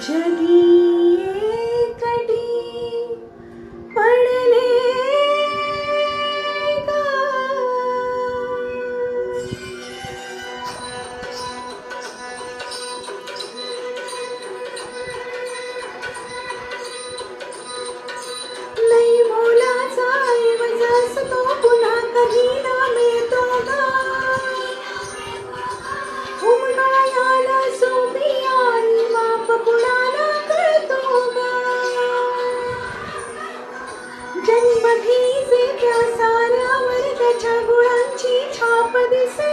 journey. जन्म घ्यायचे त्या साऱ्यावर त्याच्या गुणांची छाप दिसे.